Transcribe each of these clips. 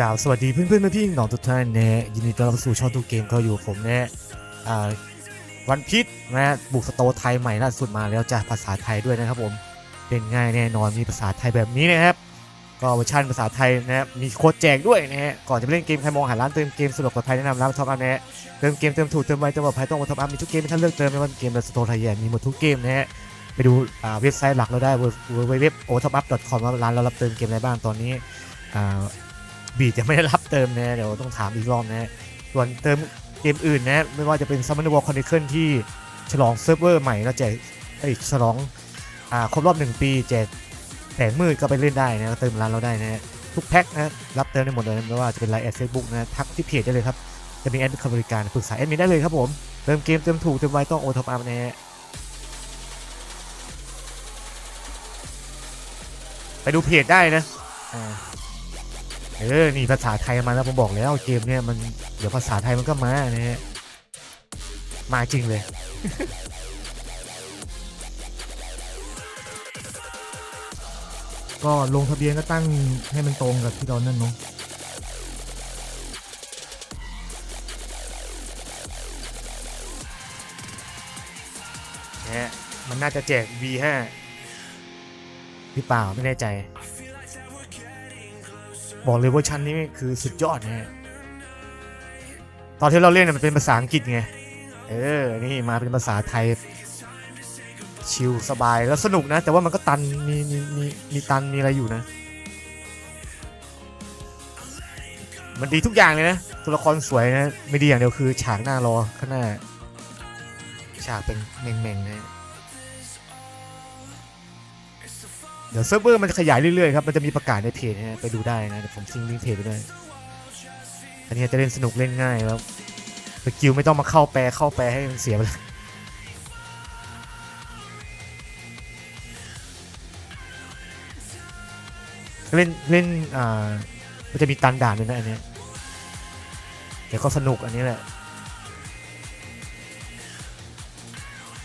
กล่าวสวัสดีเพื่อนเพื่อนพี่น้องทุกท่านนะยินดีต้อนรับสู่ช่องตูเกมก็อยู่ผมนะวันพิษนะบุกสโตไทยใหม่ล่าสุดมาแล้วจ้ะภาษาไทยด้วยนะครับผมเป็นง่ายแน่นอนมีภาษาไทยแบบนี้นะครับ ก็เวอร์ชันภาษาไทยนะครับมีโค้ดแจกด้วยนะฮะก่อนจะไปเล่นเกมใครมองหาร้านเติมเกมสะดวกปลอดภัยแนะนำร้านท็อปอัพนะฮะเติมเกมเติมถูกเติมไวเติมปลอดภัยต้องมาท็อปอัพมีทุกเกมที่ท่านเลือกเติมไม่ว่าเกมในสโตไทยแยมีหมดทุกเกมนะฮะไปดูอ่าเว็บไซต์หลักเราได้เว็บ o t o p u p c o m ว่าร้านเรารับเติมเกมอะไรบ้างตอนนี้อ่า บีดยังไม่ได้รับเติมนะเดี๋ยวต้องถามอีกรอบนะส่วนเติมเกมอื่นนะไม่ว่าจะเป็น Summoner War Chronicle ที่ฉลองเซิร์ฟเวอร์ใหม่แล้วแจกเอ้ฉลองอ่าครบรอบ 1 ปีแจกแสงมืดก็ไปเล่นได้นะเติมร้านเราได้นะทุกแพ็คนะรับเติมได้หมดเลยไม่ว่าจะเป็นไลน์แอดเฟซบุ๊กนะทักที่เพจได้เลยครับจะมีแอดมินบริการปรึกษาแอดมินได้เลยครับผมเติมเกมเติมถูกเติมไวต้องโอทอปอัพนะฮะไปดูเพจได้นะ เออนี่ภาษาไทยมาแล้วผมบอกแล้วเกมเนี่ยมันเดี๋ยวภาษาไทยมันก็มานะฮะมาจริงเลย ก็ลงทะเบียนก็ตั้งให้มันตรงกับที่เรานั่นเนาะนะฮะมันน่าจะแจก V5 หรือเปล่าไม่แน่ใจ บอกเลยเว่าชั้นนี้คือสุดยอดนะตอนที่เราเล่นน่ะมันเป็นภาษาอังกฤษไง เออ นี่มาเป็นภาษาไทย ชิลสบายแล้วสนุกนะ แต่ว่ามันก็ตัน มีมีมีมีตันมีอะไรอยู่นะ มันดีทุกอย่างเลยนะ ตัวละครสวยนะ ไม่ดีอย่างเดียวคือ ฉากหน้ารอข้างหน้า ฉากเป็นเมงๆนะ เดี๋ยวเซิร์ฟเวอร์มันจะขยายเรื่อยๆครับ มันจะมีประกาศในเพจนะฮะไปดูได้นะเดี๋ยวผมทิ้งลิงก์เพจไปด้วย อันนี้จะเล่นสนุกเล่นง่ายแล้วสกิลไม่ต้องมาเข้าแปลเข้าแปลให้มันเสียไปเลยเล่นเล่นอ่ามันจะมีตันด่านด้วยนะอันนี้ยแต่ก็สนุกอันนี้แหละ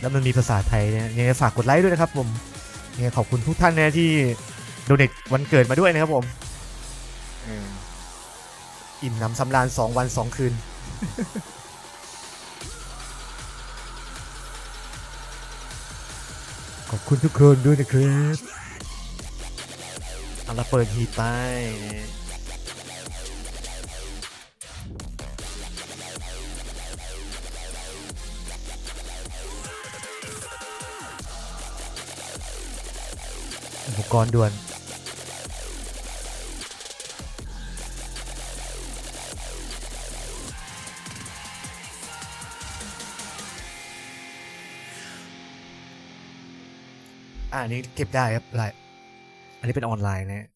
แล้วมันมีภาษาไทยเนี่ยยังไงฝากกดไลค์ด้วยนะครับผม ยังไงขอบคุณทุกท่านนะที่โดเนทวันเกิดมาด้วยนะครับผมเอออิ่มหนำสำราญสองวันสองคืน ขอบคุณทุกคนด้วยนะครับเอาละเปิดฮีทไป กรณ์ด่วนอันนี้เก็บได้ครับไลน์อันนี้เป็นออนไลน์นะ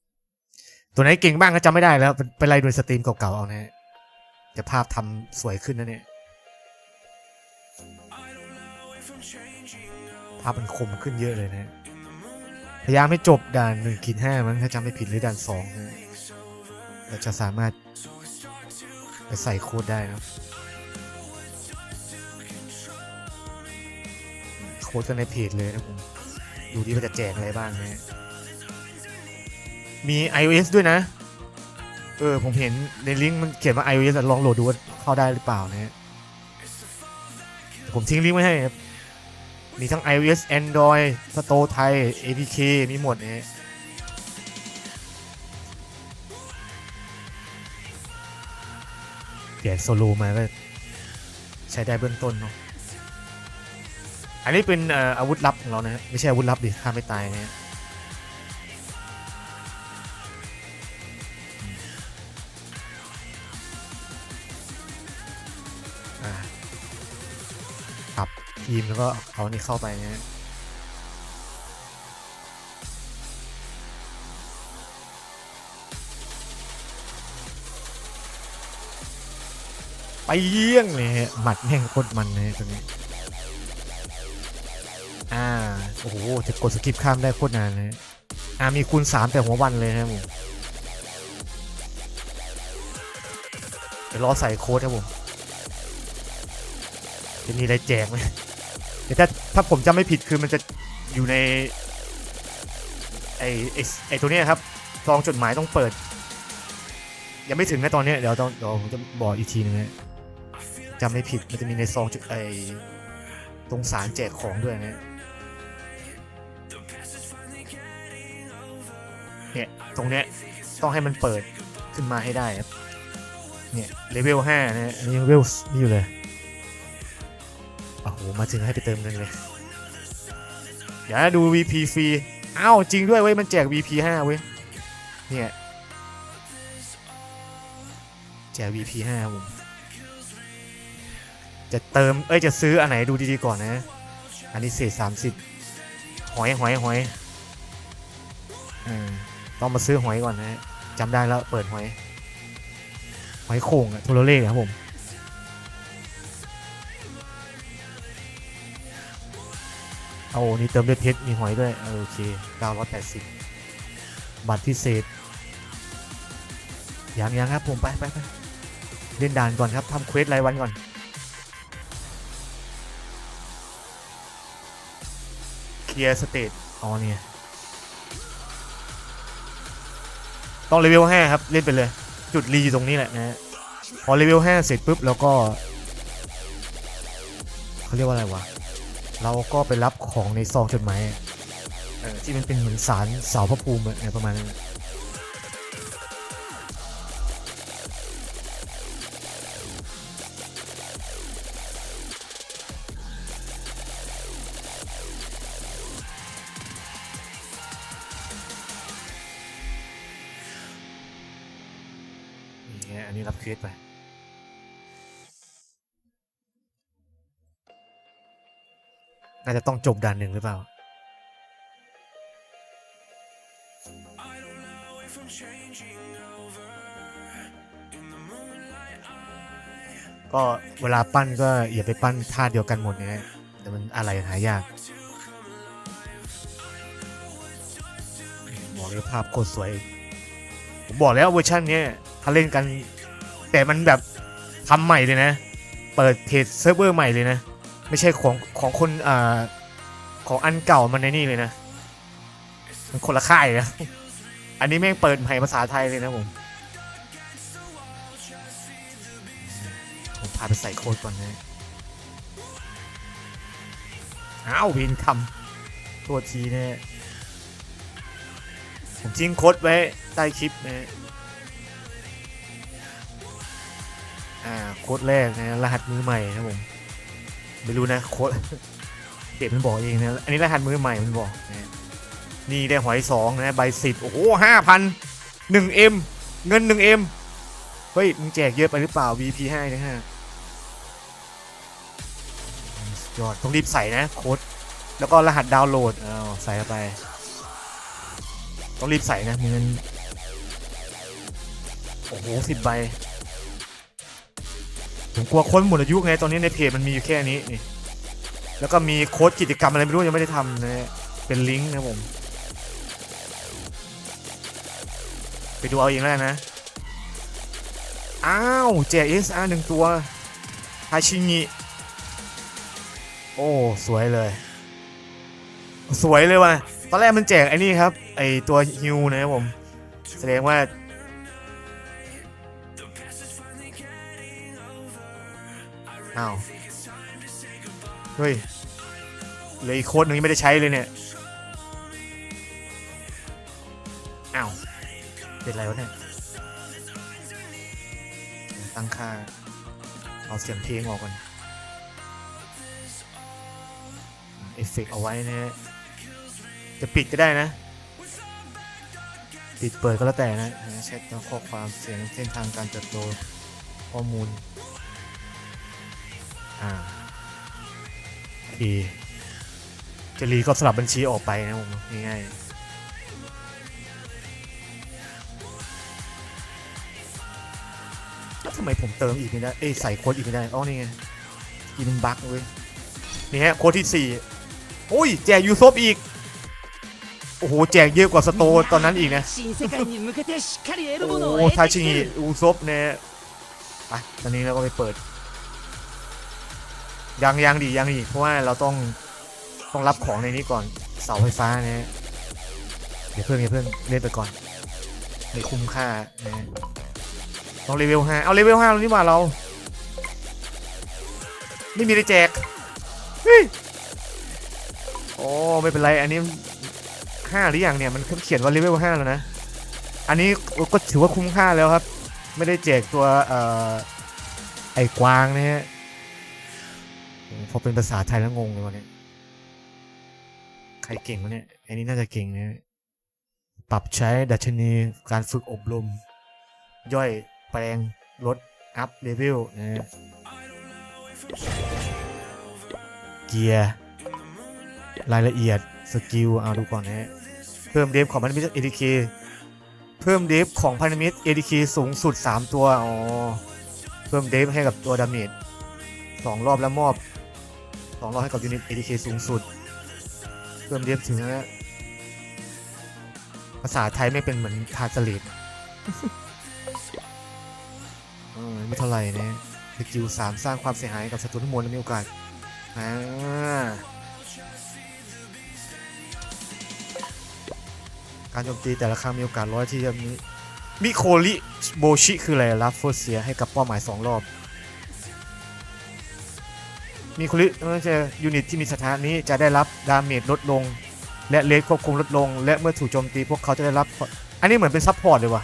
ตัวไหนเก่งบ้างก็จำไม่ได้แล้ว เป็นเป็นไล่ดูสตรีมเก่าๆเอานะฮะแต่ภาพทำสวยขึ้นนะเนี่ยภาพมันคมขึ้นเยอะเลยนะ พยายามให้จบด่านหนึ่งขีดห้ามั้งถ้าจำไม่ผิดหรือด่านสองนะเราจะสามารถไปใส่โค้ดได้นะโค้ดกันในเพจเลยนะผมดูดิว่าจะแจกอะไรบ้างนะมี iOS ด้วยนะ เออ ผมเห็นในลิงก์มันเขียนว่า iOS อะลองโหลดดูว่าเข้าได้หรือเปล่านะฮะผมทิ้งลิงก์ไว้ให้ครับ มีทั้ง iOS Android Store ไทย APK มีหมดนะฮะแจกโซโลมาก็ใช้ได้เบื้องต้นเนาะ อันนี้เป็นอาวุธลับของเรานะฮะไม่ใช่อาวุธลับดิฆ่าไม่ตายนะ ทีมแล้วก็เอานนี้เข้าไปนะฮะไปเยี่ยงเลยหมัดแม่งโคตรมันเลยตรงนี้ อ่า โอ้โห จะกดสกิปข้ามได้โคตรนานเลย อ่า มีคูณสามแต่หัววันเลยนะผมเดี๋ยวรอใส่โค้ดครับผม จะมีอะไรแจกไหม แต่ถ้าถ้าผมจำไม่ผิดคือมันจะอยู่ในไอไอไอตัวเนี้ยครับซองจดหมายต้องเปิด ยังไม่ถึงนะตอนเนี้ยเดี๋ยวต้องเดี๋ยวผมจะบอกอีกทีนึงนะจำไม่ผิดมันจะมีในซองจุดไอตรงสารแจกของด้วยนะเนี่ยตรงเนี้ยต้องให้มันเปิดขึ้นมาให้ได้ครับเนี่ยเลเวล5นะฮะอันนี้เลเวลนี่อยู่เลย อ้โห มาถึงให้ไปเติมเงินเลยเดี๋ยวนะดู VP ฟรี อ้าว จริงด้วยเว้ย มันแจก VP 5เว้ย เนี่ย แจก VP 5ผมจะเติม เอ้ย จะซื้ออันไหนดูดีๆก่อนนะ อันนี้เศษ30หอยหอยหอยอต้องมาซื้อหอยก่อนนะจำได้แล้ว เปิดหอย หอยโข่งอะโทรเล่ครับผม เอานี่เติมด้วยเพชรมีหอยด้วยเออโอเค 980 บัตรพิเศษยังยังครับผมไปไปไปเล่นด่านก่อนครับทำเควสรายวันก่อน เคลียร์สเตตอ๋อเนี่ยต้องเลเวล5ครับ เล่นไปเลย จุดรีอยู่ตรงนี้แหละนะฮะพอเลเวล5เสร็จปุ๊บ แล้วก็เขาเรียกว่าอะไรวะ เราก็ไปรับของในซองจดหมายที่มันเป็นเหมือนสารเสาพระภูมิอะเนี่ยประมาณนั้นนี่ไงอันนี้รับเคสไป น่าจะต้องจบด่านหนึ่งหรือเปล่า ก็เวลาปั้นก็อย่าไปปั้นท่าเดียวกันหมดนะฮะแต่มันอะไรหายากบอกเลยภาพโคตรสวย ผมบอกแล้วเวอร์ชันนี้ถ้าเล่นกัน แต่มันแบบทำใหม่เลยนะ เปิดเพจเซิร์ฟเวอร์ใหม่เลยนะ ไม่ใช่ของของคนอ่าของอันเก่ามันในนี่เลยนะ มันคนละค่ายนะ อันนี้แม่งเปิดใหม่ภาษาไทยเลยนะผมผมพาไปใส่โค้ดก่อนนะอ้าววินคำตัวทีเนี่ยผมทิ้งโค้ดไว้ใต้คลิปนะอ่าโค้ดแรกนะรหัสมือใหม่นะผม ไม่รู้นะโค้ดเพจมันบอกเองนะอันนี้รหัสมือใหม่มันบอกนะนี่ได้หอยสองนะใบสิบโอ้โหห้าพันหนึ่งเอ็มเงินหนึ่งเอ็มเฮ้ยมึงแจกเยอะไปหรือเปล่า VP ให้นะฮะยอดต้องรีบใส่นะโค้ดแล้วก็รหัสดาวน์โหลดเอาใส่เข้าไป ต้องรีบใส่นะไม่งั้นโอ้โหสิบใบ ผมกลัวค้ดหมดอายุไงตอนนี้ในเพจมันมีอยู่แค่นี้นี่แล้วก็มีโค้ดกิจกรรมอะไรไม่รู้ยังไม่ได้ทำนะฮะเป็นลิงก์นะผม ไปดูเอาเองแล้วกันะ อ้าวแจก SR หนึ่งตัวฮาชิงิโอ้ สวยเลย สวยเลยว่ะ ตอนแรกมันแจกไอ้นี่ครับ ไอตัวฮิวนะครับผม แสดงว่า อ้าว เฮ้ยเลยอีกโค้ดหนึ่งยังไม่ได้ใช้เลยเนี่ย อ้าว เป็นไรวะเนี่ย ตั้งค่า เอาเสียงเพลงออกก่อนเอฟเฟกเอาไว้นะฮะ จะปิดก็ได้นะ ปิดเปิดก็แล้วแต่นะใช้ตัวข้อความเสียงเส้นทางการเติบโตข้อมูล อ่าโอเคเจลีก็สลับบัญชีออกไปนะผมง่ายๆแล้วทำไมผมเติมอีกไม่ได้ เอ้ใส่โค้ดอีกไม่ได้ อ๋อ นี่ไงกินบั๊กเว้ย นี่ฮะโค้ดที่ 4 โอ้ย แจกยูซบอีก โอ้โห แจกเยอะกว่าสโตตอนนั้นอีกนะ โอ้ทาชิงยูซบเนี่ยไปตอนนี้เราก็ไปเปิด ยังยังดียังอีเพราะว่าเราต้องต้องรับของในนี้ก่อนเสาไฟฟ้าเนี่ยเดี๋ยวเพิ่งเดี๋ยวเพิ่งเล่นไปก่อนไม่คุ้มค่านะต้องเลเวลห้าเอาเลเวลห้าแล้วนี่ว่าเรา ไม่มีได้แจกโอ้ไม่เป็นไรอันนี้ห้าหรือยังเนี่ยมันเขียนว่าเลเวลห้าแล้วนะ อันนี้ก็ถือว่าคุ้มค่าแล้วครับ ไม่ได้แจกตัวเอ่อไอ้กวางนะฮะ พอเป็นภาษาไทยแล้วงงเลยวันนี้ใครเก่งวะเนี่ย อันนี้น่าจะเก่งนะ ปรับใช้ดัชนีการฝึกอบรม ย่อยแปลงลดอัพเลเวลนะเกียร์ รายละเอียด สกิล เอาดูก่อนนะฮะเพิ่มเดฟของพันธมิตร ATK เพิ่มเดฟของพันธมิตร ATK สูงสุด 3 ตัว อ๋อ เพิ่มเดฟให้กับตัวดาเมจสองรอบแล้วมอบ สองรอบให้กับยูนิต ATK สูงสุด เพิ่มเดฟถึงนะภาษาไทยไม่เป็นเหมือนทาสลิดเออไม่เท่าไหร่นะสกิลสามสร้างความเสียหายให้กับศัตรูทั้งมวลและมีโอกาสอ่าการโจมตีแต่ละครั้งมีโอกาสร้อยที่จะมีมิโคริโบชิคืออะไรรับโฟเสียให้กับเป้าหมายสองรอบ มีคุริไม่ใช่ยูนิตที่มีสถานี้จะได้รับดาเมจลดลง และเลสควบคุมลดลง และเมื่อถูกโจมตีพวกเขาจะได้รับ อันนี้เหมือนเป็นซับพอร์ตเลยว่ะ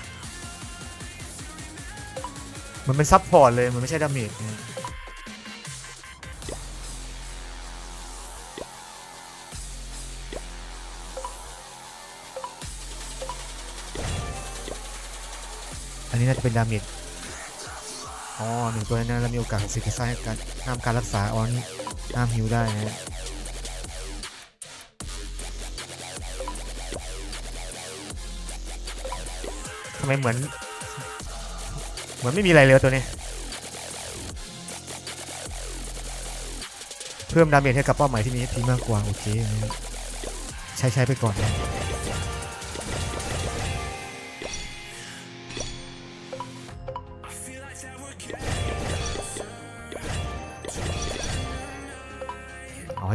เหมันเป็นซับพอร์ตเลยมันไม่ใช่ดาเมจอันนี้น่าจะเป็นดาเมจ อ๋อหนึ่งตัวนั้นแล้วมีโอกาสของสิกซ่าให้การห้ามการรักษาอ๋อนี่ห้ามฮิวได้นะฮะทำไมเหมือน เหมือนไม่มีอะไรเลยตัวนี้ เพิ่มดาเมจให้กับเป้าหมายที่มี HP มากกว่า โอเค ใช้ใช้ไปก่อนนะ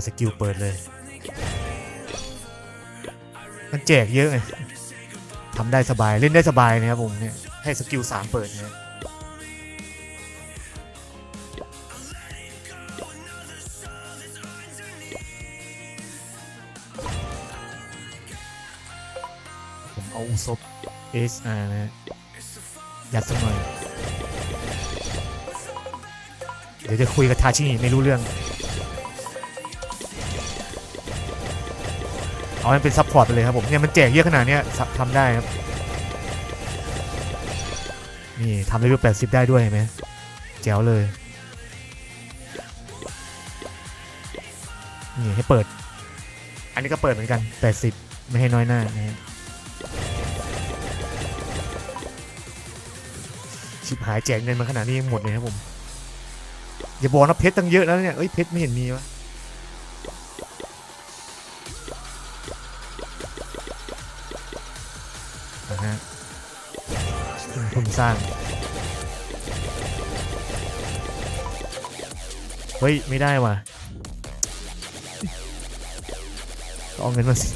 สกิลเปิดเลย มันแจกเยอะไงทำได้สบายเล่นได้สบายนะครับผมเนี่ยให้สกิล3เปิดเนะผมเอาอุซบ SR นะฮะยัดสักหน่อยเดี๋ยวจะคุยกับทาชิไม่รู้เรื่อง เอาให้เป็นซัพพอร์ตไปเลยครับผมเนี่ยมันแจกเยอะขนาดนี้ทำได้ครับนี่ทำเลเวล80 ได้ด้วยเห็นไหมแจ๋วเลยนี่ให้เปิด อันนี้ก็เปิดเหมือนกัน 80 ไม่ให้น้อยหน้านะฮะชิบหายแจกเงินมาขนาดนี้ยังหมดเลยครับผม อย่าบอกนะเพชรตั้งเยอะแล้วเนี่ยเอ้ยเพชรไม่เห็นมีวะ นะฮะทุนสร้าง เฮ้ย ไม่ได้ว่ะก็เอาเงินมาสิ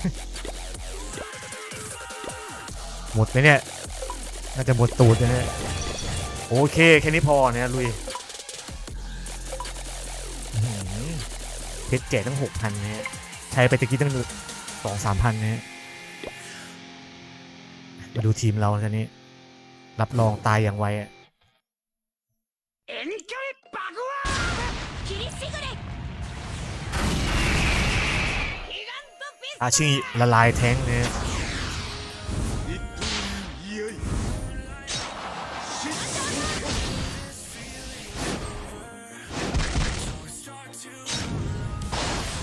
หมดไหมเนี่ย น่าจะหมดตูดนะฮะ โอเค แค่นี้พอเนี่ยลุยเพชรแจกตั้งหกพันนะฮะ ใช้ไปตะกี้ตั้งสองสามพันนะฮะ มาดูทีมเราทีนี้ รับรองตายอย่างไวอะอาชิละลายแท้งเนี่ย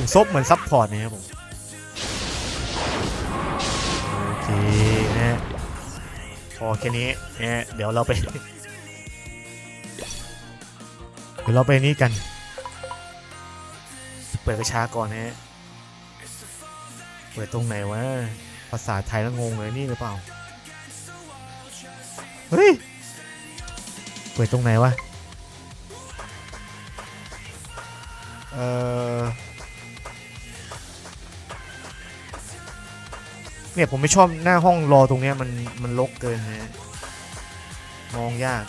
กมซบเหมือนซับพอร์ตเนี่ยครับผม โอเคนะ พอแค่นี้เนะฮะเดี๋ยวเราไป เดี๋ยวเราไปนี่กัน เปิดกระชาก่อนนะฮะเปิดตรงไหนวะ ภาษาไทยแล้วงงเลยนี่หรือเปล่า เฮ้ย เปิดตรงไหนวะ เอ่อ เนี่ยผมไม่ชอบหน้าห้องรอตรงเนี้ยมันมันรกเกินฮะมองยาก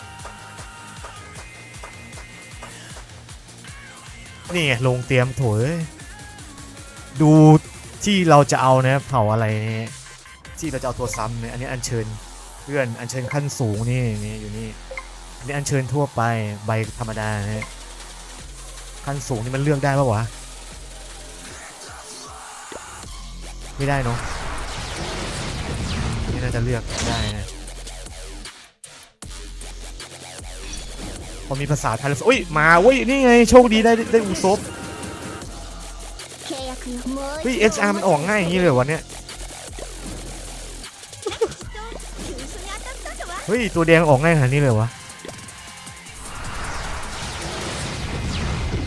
นี่ลงเตรียมถอยดูที่เราจะเอานะเผาอะไรเนี่ยที่เราจะเอาตัวซ้ำเนี่ยอันนี้อันเชิญเพื่อนอันเชิญขั้นสูงนี่นี่อยู่นี่อันนี้อันเชิญทั่วไปใบธรรมดานฮะขั้นสูงนี่มันเลือกได้ปะวะไม่ได้เนาะ จะเลือกได้นะพอมีภาษาไทยแล้วอุ้ยมาเว้ยนี่ไงโชคดีได้ได้อุซบเฮ้ยเอชอาร์มันออกง่ายอย่างนี้เลยวะเนี่ยเฮ้ยตัวแดงออกง่ายขนาดนี้เลยวะ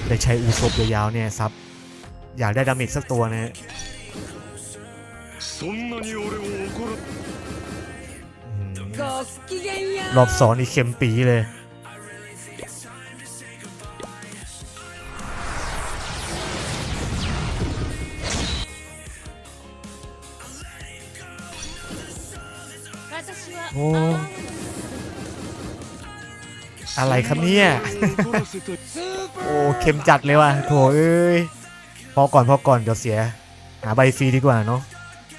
ได้ใช้อุซบยาวๆเนี่ยซับอยากได้ดาเมจสักตัวนะฮะ รอบสองนี่เข็มปีเลย โอ้อะไรครับเนี่ย โอ้เข็มจัดเลยว่ะโถเอ้ย พอก่อนพอก่อนเดี๋ยวเสีย หาใบฟรีดีกว่าเนาะ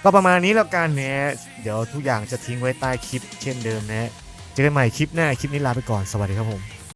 ก็ประมาณนี้แล้วกันเนี่ยเดี๋ยวทุกอย่างจะทิ้งไว้ใต้คลิปเช่นเดิมนะฮะเจอกันใหม่คลิปหน้าคลิปนี้ลาไปก่อนสวัสดีครับผม